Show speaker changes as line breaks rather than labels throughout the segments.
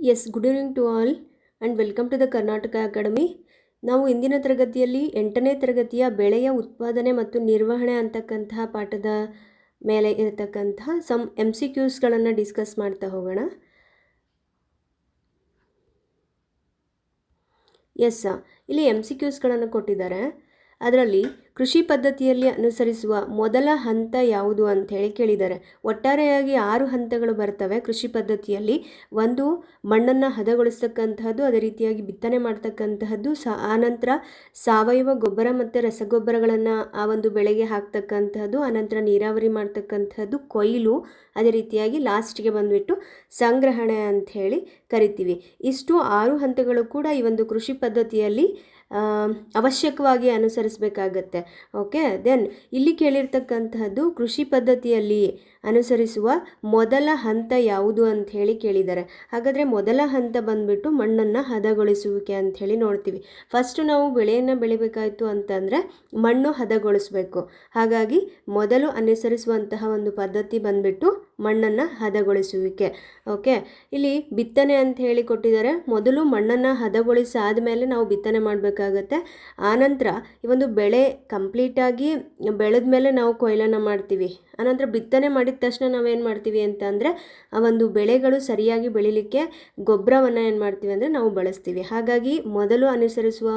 Yes good evening to all and welcome to the Karnataka academy ನಾವು ಇಂದಿನ ತರಗತಿಯಲ್ಲಿ ಎಂಟನೇ ತರಗತಿಯ ಬೆಳೆಯ ಉತ್ಪಾದನೆ ಮತ್ತು ನಿರ್ವಹಣೆ ಅಂತಕ್ಕಂತಹ ಪಾಠದ ಮೇಲೆ ಇರತಕ್ಕಂತಹ ಸಮ್ ಎಂ ಸಿ ಕ್ಯೂಸ್ಗಳನ್ನು ಡಿಸ್ಕಸ್ ಮಾಡ್ತಾ ಹೋಗೋಣ. ಎಸ್ ಇಲ್ಲಿ ಎಂ ಸಿ ಕ್ಯೂಸ್ಗಳನ್ನು ಕೊಟ್ಟಿದ್ದಾರೆ. ಅದರಲ್ಲಿ ಕೃಷಿ ಪದ್ಧತಿಯಲ್ಲಿ ಅನುಸರಿಸುವ ಮೊದಲ ಹಂತ ಯಾವುದು ಅಂತ ಹೇಳಿ ಕೇಳಿದ್ದಾರೆ. ಒಟ್ಟಾರೆಯಾಗಿ ಆರು ಹಂತಗಳು ಬರ್ತವೆ ಕೃಷಿ ಪದ್ಧತಿಯಲ್ಲಿ. ಒಂದು, ಮಣ್ಣನ್ನು ಹದಗೊಳಿಸ್ತಕ್ಕಂತಹದ್ದು, ಅದೇ ರೀತಿಯಾಗಿ ಬಿತ್ತನೆ ಮಾಡ್ತಕ್ಕಂತಹದ್ದು, ಸ, ಆನಂತರ ಸಾವಯವ ಗೊಬ್ಬರ ಮತ್ತು ರಸಗೊಬ್ಬರಗಳನ್ನು ಆ ಒಂದು ಬೆಳೆಗೆ ಹಾಕ್ತಕ್ಕಂತಹದ್ದು, ಆನಂತರ ನೀರಾವರಿ ಮಾಡ್ತಕ್ಕಂತಹದ್ದು, ಕೊಯ್ಲು, ಅದೇ ರೀತಿಯಾಗಿ ಲಾಸ್ಟ್ಗೆ ಬಂದುಬಿಟ್ಟು ಸಂಗ್ರಹಣೆ ಅಂತ ಹೇಳಿ ಕರಿತೀವಿ. ಇಷ್ಟು ಆರು ಹಂತಗಳು ಕೂಡ ಈ ಒಂದು ಕೃಷಿ ಪದ್ಧತಿಯಲ್ಲಿ ಅವಶ್ಯಕವಾಗಿ ಅನುಸರಿಸಬೇಕಾಗತ್ತೆ. ಓಕೆ? ದೆನ್ ಇಲ್ಲಿ ಕೇಳಿರ್ತಕ್ಕಂತಹದ್ದು ಕೃಷಿ ಪದ್ಧತಿಯಲ್ಲಿ ಅನುಸರಿಸುವ ಮೊದಲ ಹಂತ ಯಾವುದು ಅಂತ ಹೇಳಿ ಕೇಳಿದ್ದಾರೆ. ಹಾಗಾದರೆ ಮೊದಲ ಹಂತ ಬಂದ್ಬಿಟ್ಟು ಮಣ್ಣನ್ನು ಹದಗೊಳಿಸುವಿಕೆ ಅಂತ ಹೇಳಿ ನೋಡ್ತೀವಿ. ಫಸ್ಟು ನಾವು ಬೆಳೆಯನ್ನು ಬೆಳಿಬೇಕಾಯಿತು ಅಂತಂದರೆ ಮಣ್ಣು ಹದಗೊಳಿಸಬೇಕು. ಹಾಗಾಗಿ ಮೊದಲು ಅನುಸರಿಸುವಂತಹ ಒಂದು ಪದ್ಧತಿ ಬಂದ್ಬಿಟ್ಟು ಮಣ್ಣನ್ನು ಹದಗೊಳಿಸುವಿಕೆ. ಓಕೆ ಇಲ್ಲಿ ಬಿತ್ತನೆ ಅಂತ ಹೇಳಿ ಕೊಟ್ಟಿದ್ದಾರೆ. ಮೊದಲು ಮಣ್ಣನ್ನು ಹದಗೊಳಿಸಾದ ಮೇಲೆ ನಾವು ಬಿತ್ತನೆ ಮಾಡಬೇಕಾಗತ್ತೆ. ಆನಂತರ ಈ ಒಂದು ಬೆಳೆ ಕಂಪ್ಲೀಟಾಗಿ ಬೆಳೆದ ಮೇಲೆ ನಾವು ಕೊಯ್ಲನ್ನು ಮಾಡ್ತೀವಿ. ಆನಂತರ ಬಿತ್ತನೆ ಮಾಡಿದ ತಕ್ಷಣ ನಾವೇನು ಮಾಡ್ತೀವಿ ಅಂತ ಅಂದರೆ, ಆ ಒಂದು ಬೆಳೆಗಳು ಸರಿಯಾಗಿ ಬೆಳೀಲಿಕ್ಕೆ ಗೊಬ್ಬರವನ್ನು ಏನು ಮಾಡ್ತೀವಿ ಅಂದರೆ ನಾವು ಬಳಸ್ತೀವಿ. ಹಾಗಾಗಿ ಮೊದಲು ಅನುಸರಿಸುವ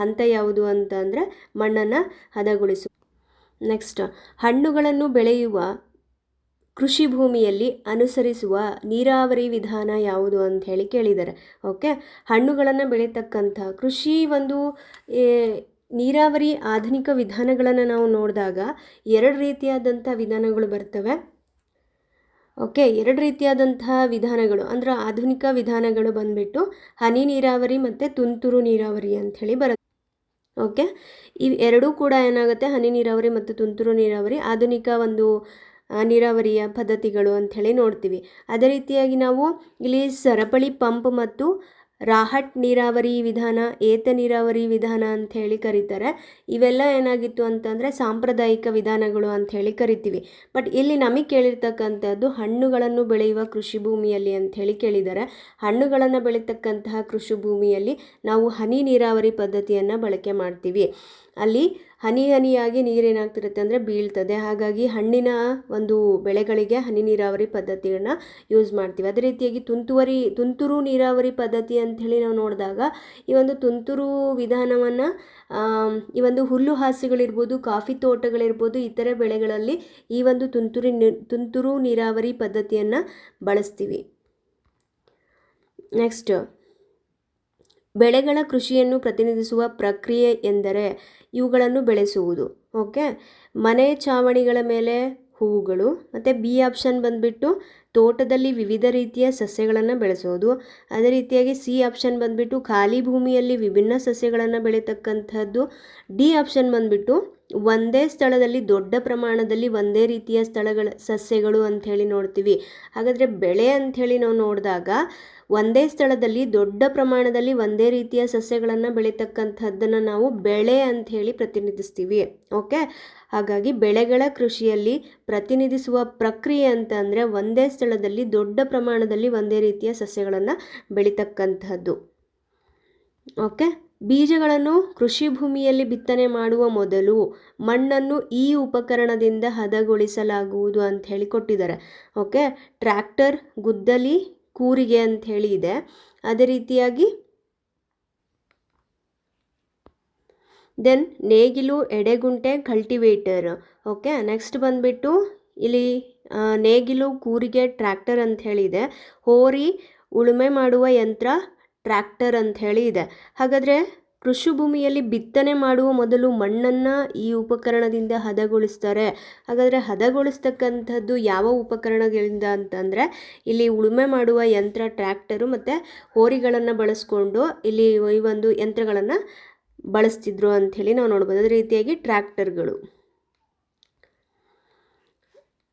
ಹಂತ ಯಾವುದು ಅಂತ ಅಂದರೆ, ಮಣ್ಣನ್ನು ಹದಗೊಳಿಸು ನೆಕ್ಸ್ಟ್, ಹಣ್ಣುಗಳನ್ನು ಬೆಳೆಯುವ ಕೃಷಿ ಭೂಮಿಯಲ್ಲಿ ಅನುಸರಿಸುವ ನೀರಾವರಿ ವಿಧಾನ ಯಾವುದು ಅಂತ ಹೇಳಿ ಕೇಳಿದ್ದಾರೆ ಓಕೆ? ಹಣ್ಣುಗಳನ್ನು ಬೆಳೀತಕ್ಕಂಥ ಕೃಷಿ ಒಂದು ನೀರಾವರಿ ಆಧುನಿಕ ವಿಧಾನಗಳನ್ನು ನಾವು ನೋಡಿದಾಗ, ಎರಡು ರೀತಿಯಾದಂಥ ವಿಧಾನಗಳು ಬರ್ತವೆ. ಓಕೆ, ಎರಡು ರೀತಿಯಾದಂತಹ ವಿಧಾನಗಳು, ಅಂದರೆ ಆಧುನಿಕ ವಿಧಾನಗಳು ಬಂದುಬಿಟ್ಟು ಹನಿ ನೀರಾವರಿ ಮತ್ತು ತುಂತುರು ನೀರಾವರಿ ಅಂಥೇಳಿ ಬರುತ್ತೆ. ಓಕೆ, ಇವು ಎರಡೂ ಕೂಡ ಏನಾಗುತ್ತೆ? ಹನಿ ನೀರಾವರಿ ಮತ್ತು ತುಂತುರು ನೀರಾವರಿ, ಆಧುನಿಕ ಒಂದು ನೀರಾವರಿಯ ಪದ್ಧತಿಗಳು ಅಂಥೇಳಿ ನೋಡ್ತೀವಿ. ಅದೇ ರೀತಿಯಾಗಿ ನಾವು ಇಲ್ಲಿ ಸರಪಳಿ ಪಂಪ್ ಮತ್ತು ರಾಹಟ್ ನೀರಾವರಿ ವಿಧಾನ, ಏತ ನೀರಾವರಿ ವಿಧಾನ ಅಂತ ಹೇಳಿ ಕರೀತಾರೆ. ಇವೆಲ್ಲ ಏನಾಗಿತ್ತು ಅಂತಂದರೆ ಸಾಂಪ್ರದಾಯಿಕ ವಿಧಾನಗಳು ಅಂತ ಹೇಳಿ ಕರಿತೀವಿ. ಬಟ್ ಇಲ್ಲಿ ನಮಗೆ ಕೇಳಿರ್ತಕ್ಕಂಥದ್ದು ಹಣ್ಣುಗಳನ್ನು ಬೆಳೆಯುವ ಕೃಷಿ ಭೂಮಿಯಲ್ಲಿ ಅಂತ ಹೇಳಿ ಕೇಳಿದ್ದಾರೆ. ಹಣ್ಣುಗಳನ್ನು ಬೆಳೀತಕ್ಕಂತಹ ಕೃಷಿ ಭೂಮಿಯಲ್ಲಿ ನಾವು ಹನಿ ನೀರಾವರಿ ಪದ್ಧತಿಯನ್ನು ಬಳಕೆ ಮಾಡ್ತೀವಿ. ಅಲ್ಲಿ ಹನಿ ಹನಿಯಾಗಿ ನೀರೇನಾಗ್ತಿರುತ್ತೆ ಅಂದರೆ ಬೀಳ್ತದೆ. ಹಾಗಾಗಿ ಹಣ್ಣಿನ ಒಂದು ಬೆಳೆಗಳಿಗೆ ಹನಿ ನೀರಾವರಿ ಪದ್ಧತಿಯನ್ನು ಯೂಸ್ ಮಾಡ್ತೀವಿ. ಅದೇ ರೀತಿಯಾಗಿ ತುಂತುವರಿ, ತುಂತುರು ನೀರಾವರಿ ಪದ್ಧತಿ ಅಂಥೇಳಿ ನಾವು ನೋಡಿದಾಗ ಈ ಒಂದು ತುಂತುರು ವಿಧಾನವನ್ನು ಈ ಒಂದು ಹುಲ್ಲು ಹಾಸಿಗಳಿರ್ಬೋದು ಕಾಫಿ ತೋಟಗಳಿರ್ಬೋದು, ಇತರೆ ಬೆಳೆಗಳಲ್ಲಿ ಈ ಒಂದು ತುಂತುರಿ ತುಂತುರು ನೀರಾವರಿ ಪದ್ಧತಿಯನ್ನು ಬಳಸ್ತೀವಿ. ನೆಕ್ಸ್ಟ್ ಬೆಳೆಗಳ ಕೃಷಿಯನ್ನು ಪ್ರತಿನಿಧಿಸುವ ಪ್ರಕ್ರಿಯೆ ಎಂದರೆ ಇವುಗಳನ್ನು ಬೆಳೆಸುವುದು. ಓಕೆ? ಮನೆ ಚಾವಣಿಗಳ ಮೇಲೆ ಹೂವುಗಳು, ಮತ್ತು ಬಿ ಆಪ್ಷನ್ ಬಂದುಬಿಟ್ಟು ತೋಟದಲ್ಲಿ ವಿವಿಧ ರೀತಿಯ ಸಸ್ಯಗಳನ್ನು ಬೆಳೆಸೋದು. ಅದೇ ರೀತಿಯಾಗಿ ಸಿ ಆಪ್ಷನ್ ಬಂದುಬಿಟ್ಟು ಖಾಲಿ ಭೂಮಿಯಲ್ಲಿ ವಿಭಿನ್ನ ಸಸ್ಯಗಳನ್ನು ಬೆಳೀತಕ್ಕಂಥದ್ದು. ಡಿ ಆಪ್ಷನ್ ಬಂದುಬಿಟ್ಟು ಒಂದೇ ಸ್ಥಳದಲ್ಲಿ ದೊಡ್ಡ ಪ್ರಮಾಣದಲ್ಲಿ ಒಂದೇ ರೀತಿಯ ಸ್ಥಳಗಳ ಸಸ್ಯಗಳು ಅಂಥೇಳಿ ನೋಡ್ತೀವಿ. ಹಾಗಾದರೆ ಬೆಳೆ ಅಂಥೇಳಿ ನಾವು ನೋಡಿದಾಗ ಒಂದೇ ಸ್ಥಳದಲ್ಲಿ ದೊಡ್ಡ ಪ್ರಮಾಣದಲ್ಲಿ ಒಂದೇ ರೀತಿಯ ಸಸ್ಯಗಳನ್ನು ಬೆಳೀತಕ್ಕಂಥದ್ದನ್ನು ನಾವು ಬೆಳೆ ಅಂಥೇಳಿ ಪ್ರತಿನಿಧಿಸ್ತೀವಿ. ಓಕೆ? ಹಾಗಾಗಿ ಬೆಳೆಗಳ ಕೃಷಿಯಲ್ಲಿ ಪ್ರತಿನಿಧಿಸುವ ಪ್ರಕ್ರಿಯೆ ಅಂತ ಅಂದರೆ ಒಂದೇ ಸ್ಥಳದಲ್ಲಿ ದೊಡ್ಡ ಪ್ರಮಾಣದಲ್ಲಿ ಒಂದೇ ರೀತಿಯ ಸಸ್ಯಗಳನ್ನು ಬೆಳೀತಕ್ಕಂಥದ್ದು. ಓಕೆ? ಬೀಜಗಳನ್ನು ಕೃಷಿ ಭೂಮಿಯಲ್ಲಿ ಬಿತ್ತನೆ ಮಾಡುವ ಮೊದಲು ಮಣ್ಣನ್ನು ಈ ಉಪಕರಣದಿಂದ ಹದಗೊಳಿಸಲಾಗುವುದು ಅಂತ ಹೇಳಿ ಕೊಟ್ಟಿದ್ದಾರೆ. ಓಕೆ, ಟ್ರ್ಯಾಕ್ಟರ್, ಗುದ್ದಲಿ, ಕೂರಿಗೆ ಅಂತ ಹೇಳಿ ಇದೆ. ಅದೇ ರೀತಿಯಾಗಿ ದೆನ್ ನೇಗಿಲು, ಎಡೆಗುಂಟೆ, ಕಲ್ಟಿವೇಟರ್. ಓಕೆ, ನೆಕ್ಸ್ಟ್ ಬಂದುಬಿಟ್ಟು ಇಲ್ಲಿ ನೇಗಿಲು, ಕೂರಿಗೆ, ಟ್ರ್ಯಾಕ್ಟರ್ ಅಂತ ಹೇಳಿದೆ. ಹೋರಿ, ಉಳುಮೆ ಮಾಡುವ ಯಂತ್ರ ಟ್ರ್ಯಾಕ್ಟರ್ ಹೇಳಿ ಇದೆ. ಹಾಗಾದರೆ ಕೃಷಿ ಭೂಮಿಯಲ್ಲಿ ಬಿತ್ತನೆ ಮಾಡುವ ಮೊದಲು ಮಣ್ಣನ್ನು ಈ ಉಪಕರಣದಿಂದ ಹದಗೊಳಿಸ್ತಾರೆ. ಹಾಗಾದರೆ ಹದಗೊಳಿಸ್ತಕ್ಕಂಥದ್ದು ಯಾವ ಉಪಕರಣಗಳಿಂದ ಅಂತಂದರೆ, ಇಲ್ಲಿ ಉಳುಮೆ ಮಾಡುವ ಯಂತ್ರ, ಟ್ರ್ಯಾಕ್ಟರು ಮತ್ತು ಹೋರಿಗಳನ್ನು ಬಳಸ್ಕೊಂಡು ಇಲ್ಲಿ ಈ ಒಂದು ಯಂತ್ರಗಳನ್ನು ಬಳಸ್ತಿದ್ರು ಅಂಥೇಳಿ ನಾವು ನೋಡ್ಬೋದು. ಅದೇ ರೀತಿಯಾಗಿ ಟ್ರ್ಯಾಕ್ಟರ್ಗಳು.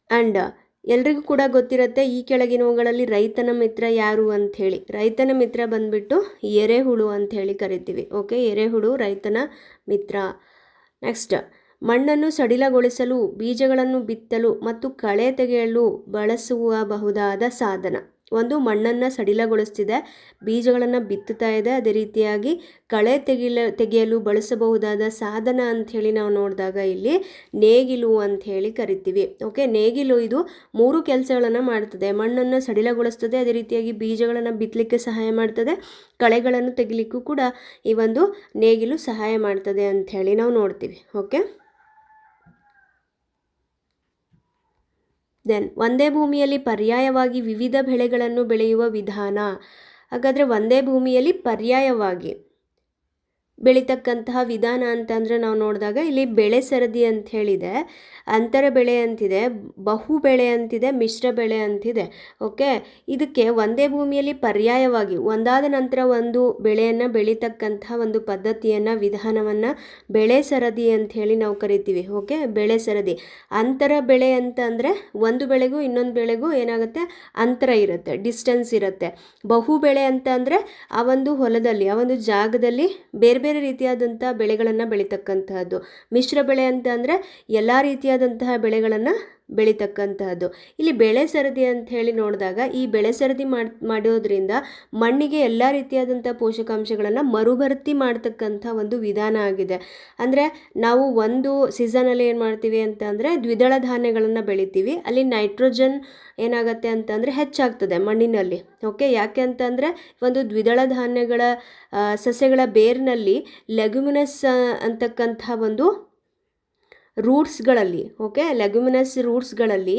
ಆ್ಯಂಡ್ ಎಲ್ರಿಗೂ ಕೂಡ ಗೊತ್ತಿರುತ್ತೆ, ಈ ಕೆಳಗಿನವುಗಳಲ್ಲಿ ರೈತನ ಮಿತ್ರ ಯಾರು ಅಂತ ಹೇಳಿ ರೈತನ ಮಿತ್ರ ಬಂದ್ಬಿಟ್ಟು ಎರೆಹುಳು ಅಂಥೇಳಿ ಕರಿತೀವಿ. ಓಕೆ, ಎರೆಹುಳು ರೈತನ ಮಿತ್ರ. ನೆಕ್ಸ್ಟ್, ಮಣ್ಣನ್ನು ಸಡಿಲಗೊಳಿಸಲು, ಬೀಜಗಳನ್ನು ಬಿತ್ತಲು ಮತ್ತು ಕಳೆ ತೆಗೆಯಲು ಬಳಸುವ ಬಹುದಾದ ಸಾಧನ. ಒಂದು ಮಣ್ಣನ್ನು ಸಡಿಲಗೊಳಿಸ್ತಿದೆ. ಬೀಜಗಳನ್ನು ಬಿತ್ತುತ್ತಾ ಇದೆ. ಅದೇ ರೀತಿಯಾಗಿ ಕಳೆ ತೆಗಿಲ, ತೆಗೆಯಲು ಬಳಸಬಹುದಾದ ಸಾಧನ ಅಂಥೇಳಿ ನಾವು ನೋಡಿದಾಗ ಇಲ್ಲಿ ನೇಗಿಲು ಅಂಥೇಳಿ ಕರಿತೀವಿ. ಓಕೆ, ನೇಗಿಲು ಇದು ಮೂರು ಕೆಲಸಗಳನ್ನು ಮಾಡ್ತದೆ. ಮಣ್ಣನ್ನು ಸಡಿಲಗೊಳಿಸ್ತದೆ. ಅದೇ ರೀತಿಯಾಗಿ ಬೀಜಗಳನ್ನು ಬಿತ್ತಲಿಕ್ಕೆ ಸಹಾಯ ಮಾಡ್ತದೆ. ಕಳೆಗಳನ್ನು ತೆಗಿಲಿಕ್ಕೂ ಕೂಡ ಈ ಒಂದು ನೇಗಿಲು ಸಹಾಯ ಮಾಡ್ತದೆ ಅಂಥೇಳಿ ನಾವು ನೋಡ್ತೀವಿ. ಓಕೆ? ದೆನ್ ಒಂದೇ ಭೂಮಿಯಲ್ಲಿ ಪರ್ಯಾಯವಾಗಿ ವಿವಿಧ ಬೆಳೆಗಳನ್ನು ಬೆಳೆಯುವ ವಿಧಾನ. ಹಾಗಾದರೆ ಒಂದೇ ಭೂಮಿಯಲ್ಲಿ ಪರ್ಯಾಯವಾಗಿ ಬೆಳೀತಕ್ಕಂತಹ ವಿಧಾನ ಅಂತಂದರೆ ನಾವು ನೋಡಿದಾಗ ಇಲ್ಲಿ ಬೆಳೆ ಸರದಿ ಅಂತ ಹೇಳಿದೆ, ಅಂತರ ಬೆಳೆ ಅಂತಿದೆ, ಬಹು ಬೆಳೆ ಅಂತಿದೆ, ಮಿಶ್ರ ಬೆಳೆ ಅಂತಿದೆ, ಓಕೆ? ಇದಕ್ಕೆ ಒಂದೇ ಭೂಮಿಯಲ್ಲಿ ಪರ್ಯಾಯವಾಗಿ ಒಂದಾದ ನಂತರ ಒಂದು ಬೆಳೆಯನ್ನು ಬೆಳೀತಕ್ಕಂತಹ ಒಂದು ಪದ್ಧತಿಯನ್ನು, ವಿಧಾನವನ್ನು ಬೆಳೆ ಸರದಿ ಅಂತ ಹೇಳಿ ನಾವು ಕರಿತೀವಿ, ಓಕೆ? ಬೆಳೆ ಸರದಿ. ಅಂತರ ಬೆಳೆ ಅಂತ ಒಂದು ಬೆಳೆಗೂ ಇನ್ನೊಂದು ಬೆಳೆಗೂ ಏನಾಗುತ್ತೆ? ಅಂತರ ಇರುತ್ತೆ ಡಿಸ್ಟೆನ್ಸ್ ಇರುತ್ತೆ. ಬಹು ಬೆಳೆ ಅಂತ ಆ ಒಂದು ಹೊಲದಲ್ಲಿ, ಆ ಒಂದು ಜಾಗದಲ್ಲಿ ಬೇರೆ ಬೇರೆ ರೀತಿಯಾದಂಥ ಬೆಳೆಗಳನ್ನು ಬೆಳೀತಕ್ಕಂತಹದ್ದು. ಮಿಶ್ರ ಬೆಳೆ ಅಂತ ಅಂದರೆ ಎಲ್ಲ ರೀತಿಯಾದಂತಹ ಬೆಳೆಗಳನ್ನು ಬೆಳೀತಕ್ಕಂತಹದ್ದು. ಇಲ್ಲಿ ಬೆಳೆ ಸರದಿ ಅಂತ ಹೇಳಿ ನೋಡಿದಾಗ ಈ ಬೆಳೆ ಸರದಿ ಮಾಡಿ ಮಾಡೋದ್ರಿಂದ ಮಣ್ಣಿಗೆ ಎಲ್ಲ ರೀತಿಯಾದಂಥ ಪೋಷಕಾಂಶಗಳನ್ನು ಮರುಭರ್ತಿ ಮಾಡ್ತಕ್ಕಂಥ ಒಂದು ವಿಧಾನ ಆಗಿದೆ. ಅಂದರೆ ನಾವು ಒಂದು ಸೀಸನಲ್ಲಿ ಏನು ಮಾಡ್ತೀವಿ ಅಂತ ಅಂದರೆ ದ್ವಿದಳ ಧಾನ್ಯಗಳನ್ನು ಬೆಳಿತೀವಿ. ಅಲ್ಲಿ ನೈಟ್ರೋಜನ್ ಏನಾಗುತ್ತೆ ಅಂತಂದರೆ ಹೆಚ್ಚಾಗ್ತದೆ ಮಣ್ಣಿನಲ್ಲಿ. ಓಕೆ ಯಾಕೆ ಅಂತಂದರೆ ಒಂದು ದ್ವಿದಳ ಧಾನ್ಯಗಳ ಸಸ್ಯಗಳ ಬೇರಿನಲ್ಲಿ ಲೆಗ್ಯುಮಿನಸ್ ಅಂತಕ್ಕಂಥ ಒಂದು ರೂಟ್ಸ್ಗಳಲ್ಲಿ ಓಕೆ ಲೆಗ್ಯುಮಿನಸ್ ರೂಟ್ಸ್ಗಳಲ್ಲಿ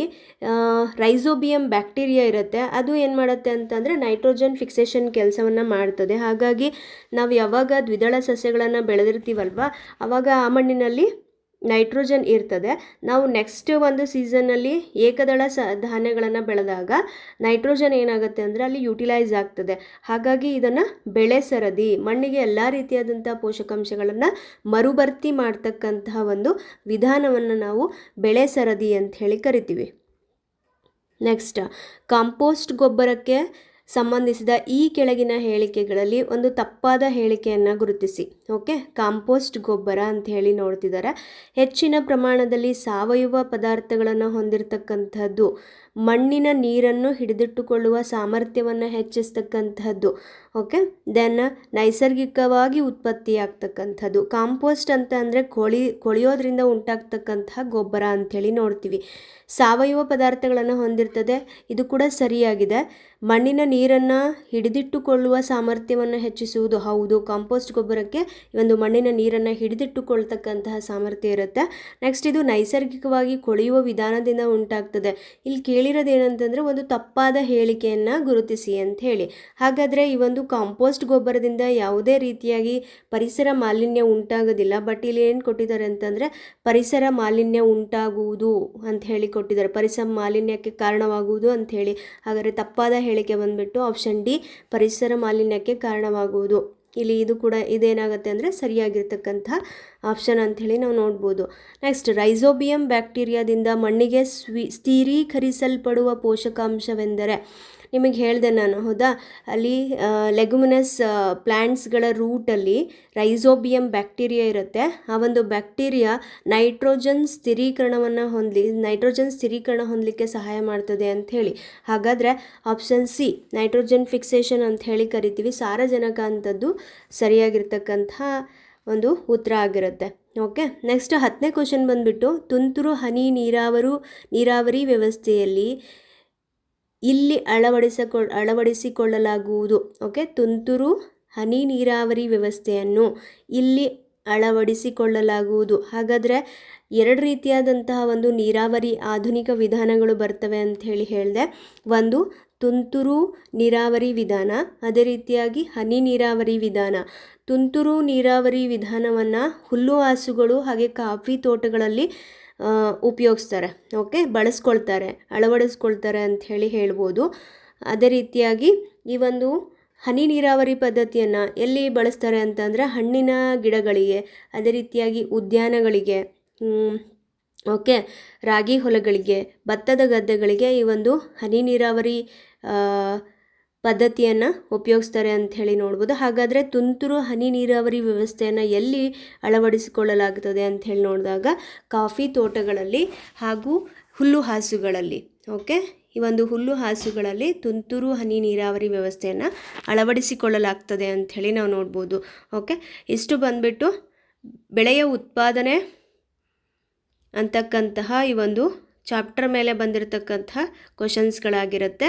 ರೈಸೋಬಿಯಂ ಬ್ಯಾಕ್ಟೀರಿಯಾ ಇರುತ್ತೆ. ಅದು ಏನು ಮಾಡುತ್ತೆ ಅಂತಂದರೆ ನೈಟ್ರೋಜನ್ ಫಿಕ್ಸೇಷನ್ ಕೆಲಸವನ್ನು ಮಾಡ್ತದೆ. ಹಾಗಾಗಿ ನಾವು ಯಾವಾಗ ದ್ವಿದಳ ಸಸ್ಯಗಳನ್ನು ಬೆಳೆದಿರ್ತೀವಲ್ವ ಆವಾಗ ಆ ಮಣ್ಣಿನಲ್ಲಿ ನೈಟ್ರೋಜನ್ ಇರ್ತದೆ. ನಾವು ನೆಕ್ಸ್ಟ್ ಒಂದು ಸೀಸನ್ನಲ್ಲಿ ಏಕದಳ ಸ, ಧಾನ್ಯಗಳನ್ನು ಬೆಳೆದಾಗ ನೈಟ್ರೋಜನ್ ಏನಾಗುತ್ತೆ ಅಂದರೆ ಅಲ್ಲಿ ಯುಟಿಲೈಸ್ ಆಗ್ತದೆ. ಹಾಗಾಗಿ ಇದನ್ನು ಬೆಳೆ ಸರದಿ, ಮಣ್ಣಿಗೆ ಎಲ್ಲ ರೀತಿಯಾದಂಥ ಪೋಷಕಾಂಶಗಳನ್ನು ಮರುಭರ್ತಿ ಮಾಡ್ತಕ್ಕಂತಹ ಒಂದು ವಿಧಾನವನ್ನು ನಾವು ಬೆಳೆ ಸರದಿ ಅಂತ ಹೇಳಿ ಕರಿತೀವಿ. ನೆಕ್ಸ್ಟ್ ಕಾಂಪೋಸ್ಟ್ ಗೊಬ್ಬರಕ್ಕೆ ಸಂಬಂಧಿಸಿದ ಈ ಕೆಳಗಿನ ಹೇಳಿಕೆಗಳಲ್ಲಿ ಒಂದು ತಪ್ಪಾದ ಹೇಳಿಕೆಯನ್ನು ಗುರುತಿಸಿ, ಓಕೆ? ಕಾಂಪೋಸ್ಟ್ ಗೊಬ್ಬರ ಅಂತ ಹೇಳಿ ನೋಡ್ತಿದ್ದಾರೆ ಹೆಚ್ಚಿನ ಪ್ರಮಾಣದಲ್ಲಿ ಸಾವಯವ ಪದಾರ್ಥಗಳನ್ನು ಹೊಂದಿರತಕ್ಕಂಥದ್ದು ಮಣ್ಣಿನ ನೀರನ್ನು ಹಿಡಿದಿಟ್ಟುಕೊಳ್ಳುವ ಸಾಮರ್ಥ್ಯವನ್ನು ಹೆಚ್ಚಿಸ್ತಕ್ಕಂಥದ್ದು ಓಕೆ ದೆನ್ ನೈಸರ್ಗಿಕವಾಗಿ ಉತ್ಪತ್ತಿಯಾಗ್ತಕ್ಕಂಥದ್ದು. ಕಾಂಪೋಸ್ಟ್ ಅಂತ ಅಂದರೆ ಕೊಳಿ, ಕೊಳೆಯೋದ್ರಿಂದ ಉಂಟಾಗ್ತಕ್ಕಂತಹ ಗೊಬ್ಬರ ಅಂಥೇಳಿ ನೋಡ್ತೀವಿ. ಸಾವಯವ ಪದಾರ್ಥಗಳನ್ನು ಹೊಂದಿರ್ತದೆ, ಇದು ಕೂಡ ಸರಿಯಾಗಿದೆ. ಮಣ್ಣಿನ ನೀರನ್ನು ಹಿಡಿದಿಟ್ಟುಕೊಳ್ಳುವ ಸಾಮರ್ಥ್ಯವನ್ನು ಹೆಚ್ಚಿಸುವುದು ಹೌದು. ಕಾಂಪೋಸ್ಟ್ ಗೊಬ್ಬರಕ್ಕೆ ಒಂದು ಮಣ್ಣಿನ ನೀರನ್ನು ಹಿಡಿದಿಟ್ಟುಕೊಳ್ತಕ್ಕಂತಹ ಸಾಮರ್ಥ್ಯ ಇರುತ್ತೆ. ನೆಕ್ಸ್ಟ್ ಇದು ನೈಸರ್ಗಿಕವಾಗಿ ಕೊಳೆಯುವ ವಿಧಾನದಿಂದ ಉಂಟಾಗ್ತದೆ. ಇಲ್ಲಿ ಕೇಳಿರೋದು ಏನಂತಂದರೆ ಒಂದು ತಪ್ಪಾದ ಹೇಳಿಕೆಯನ್ನು ಗುರುತಿಸಿ ಅಂತ ಹೇಳಿ. ಹಾಗಾದರೆ ಈ ಒಂದು ಕಾಂಪೋಸ್ಟ್ ಗೊಬ್ಬರದಿಂದ ಯಾವುದೇ ರೀತಿಯಾಗಿ ಪರಿಸರ ಮಾಲಿನ್ಯ ಉಂಟಾಗೋದಿಲ್ಲ. ಬಟ್ ಇಲ್ಲಿ ಏನು ಕೊಟ್ಟಿದ್ದಾರೆ ಅಂತಂದರೆ ಪರಿಸರ ಮಾಲಿನ್ಯ ಉಂಟಾಗುವುದು ಅಂತ ಹೇಳಿ ಕೊಟ್ಟಿದ್ದಾರೆ. ಪರಿಸರ ಮಾಲಿನ್ಯಕ್ಕೆ ಕಾರಣವಾಗುವುದು ಅಂತ ಹೇಳಿ. ಹಾಗಾದರೆ ತಪ್ಪಾದ ಹೇಳಿಕೆ ಬಂದುಬಿಟ್ಟು ಆಪ್ಷನ್ ಡಿ, ಪರಿಸರ ಮಾಲಿನ್ಯಕ್ಕೆ ಕಾರಣವಾಗುವುದು. ಇಲ್ಲಿ ಇದು ಕೂಡ ಇದೇನಾಗುತ್ತೆ ಅಂದರೆ ಸರಿಯಾಗಿರ್ತಕ್ಕಂಥ ಆಪ್ಷನ್ ಅಂಥೇಳಿ ನಾವು ನೋಡ್ಬೋದು. ನೆಕ್ಸ್ಟ್ ರೈಸೋಬಿಯಂ ಬ್ಯಾಕ್ಟೀರಿಯಾದಿಂದ ಮಣ್ಣಿಗೆ ಸ್ವೀ, ಸ್ಥಿರೀಕರಿಸಲ್ಪಡುವ ಪೋಷಕಾಂಶವೆಂದರೆ ನಿಮಗೆ ಹೇಳಿದೆ ನಾನು, ಹೌದಾ? ಅಲ್ಲಿ ಲೆಗುಮಿನಸ್ ಪ್ಲ್ಯಾಂಟ್ಸ್ಗಳ ರೂಟಲ್ಲಿ ರೈಸೋಬಿಯಂ ಬ್ಯಾಕ್ಟೀರಿಯಾ ಇರುತ್ತೆ. ಆ ಒಂದು ಬ್ಯಾಕ್ಟೀರಿಯಾ ನೈಟ್ರೋಜನ್ ಸ್ಥಿರೀಕರಣವನ್ನು ಹೊಂದಲಿ ನೈಟ್ರೋಜನ್ ಸ್ಥಿರೀಕರಣ ಹೊಂದಲಿಕ್ಕೆ ಸಹಾಯ ಮಾಡ್ತದೆ ಅಂತ ಹೇಳಿ. ಹಾಗಾದರೆ ಆಪ್ಷನ್ ಸಿ ನೈಟ್ರೋಜನ್ ಫಿಕ್ಸೇಷನ್ ಅಂತ ಹೇಳಿ ಕರಿತೀವಿ. ಸಾರಜನಕ ಅಂಥದ್ದು ಸರಿಯಾಗಿರ್ತಕ್ಕಂಥ ಒಂದು ಉತ್ತರ ಆಗಿರುತ್ತೆ. ಓಕೆ ನೆಕ್ಸ್ಟ್ ಹತ್ತನೇ ಕ್ವಶನ್ ಬಂದುಬಿಟ್ಟು, ತುಂತುರು ಹನಿ ನೀರಾವರು, ನೀರಾವರಿ ವ್ಯವಸ್ಥೆಯಲ್ಲಿ ಇಲ್ಲಿ ಅಳವಡಿಸಿಕೊ, ಅಳವಡಿಸಿಕೊಳ್ಳಲಾಗುವುದು. ಓಕೆ, ತುಂತುರು ಹನಿ ನೀರಾವರಿ ವ್ಯವಸ್ಥೆಯನ್ನು ಇಲ್ಲಿ ಅಳವಡಿಸಿಕೊಳ್ಳಲಾಗುವುದು. ಹಾಗಾದರೆ ಎರಡು ರೀತಿಯಾದಂತಹ ಒಂದು ನೀರಾವರಿ ಆಧುನಿಕ ವಿಧಾನಗಳು ಬರ್ತವೆ ಅಂತ ಹೇಳಿ ಹೇಳಿದೆ. ಒಂದು ತುಂತುರು ನೀರಾವರಿ ವಿಧಾನ, ಅದೇ ರೀತಿಯಾಗಿ ಹನಿ ನೀರಾವರಿ ವಿಧಾನ. ತುಂತುರು ನೀರಾವರಿ ವಿಧಾನವನ್ನು ಹುಲ್ಲು ಹಾಸುಗಳು ಹಾಗೆ ಕಾಫಿ ತೋಟಗಳಲ್ಲಿ ಉಪಯೋಗಿಸ್ತಾರೆ. ಓಕೆ, ಬಳಸ್ಕೊಳ್ತಾರೆ, ಅಳವಡಿಸ್ಕೊಳ್ತಾರೆ ಹೇಳಿ ಹೇಳ್ಬೋದು. ಅದೇ ರೀತಿಯಾಗಿ ಈ ಒಂದು ಹನಿ ನೀರಾವರಿ ಪದ್ಧತಿಯನ್ನು ಎಲ್ಲಿ ಬಳಸ್ತಾರೆ ಅಂತಂದರೆ ಹಣ್ಣಿನ ಗಿಡಗಳಿಗೆ, ಅದೇ ರೀತಿಯಾಗಿ ಉದ್ಯಾನಗಳಿಗೆ ಓಕೆ, ರಾಗಿ ಹೊಲಗಳಿಗೆ, ಭತ್ತದ ಗದ್ದೆಗಳಿಗೆ ಈ ಒಂದು ಹನಿ ನೀರಾವರಿ ಪದ್ಧತಿಯನ್ನು ಉಪಯೋಗಿಸ್ತಾರೆ ಅಂತ ಹೇಳಿ ನೋಡ್ಬೋದು. ಹಾಗಾದರೆ ತುಂತುರು ಹನಿ ನೀರಾವರಿ ವ್ಯವಸ್ಥೆಯನ್ನು ಎಲ್ಲಿ ಅಳವಡಿಸಿಕೊಳ್ಳಲಾಗುತ್ತದೆ ಅಂತ ಹೇಳಿ ನೋಡಿದಾಗ ಕಾಫಿ ತೋಟಗಳಲ್ಲಿ ಹಾಗೂ ಹುಲ್ಲು ಹಾಸುಗಳಲ್ಲಿ, ಓಕೆ? ಈ ಒಂದು ಹುಲ್ಲು ಹಾಸುಗಳಲ್ಲಿ ತುಂತುರು ಹನಿ ನೀರಾವರಿ ವ್ಯವಸ್ಥೆಯನ್ನು ಅಳವಡಿಸಿಕೊಳ್ಳಲಾಗ್ತದೆ ಅಂಥೇಳಿ ನಾವು ನೋಡ್ಬೋದು, ಓಕೆ? ಇಷ್ಟು ಬಂದ್ಬಿಟ್ಟು ಬೆಳೆಯ ಉತ್ಪಾದನೆ ಅಂತಕ್ಕಂತಹ ಈ ಒಂದು ಚಾಪ್ಟರ್ ಮೇಲೆ ಬಂದಿರತಕ್ಕಂತಹ ಕ್ವಶನ್ಸ್ಗಳಾಗಿರುತ್ತೆ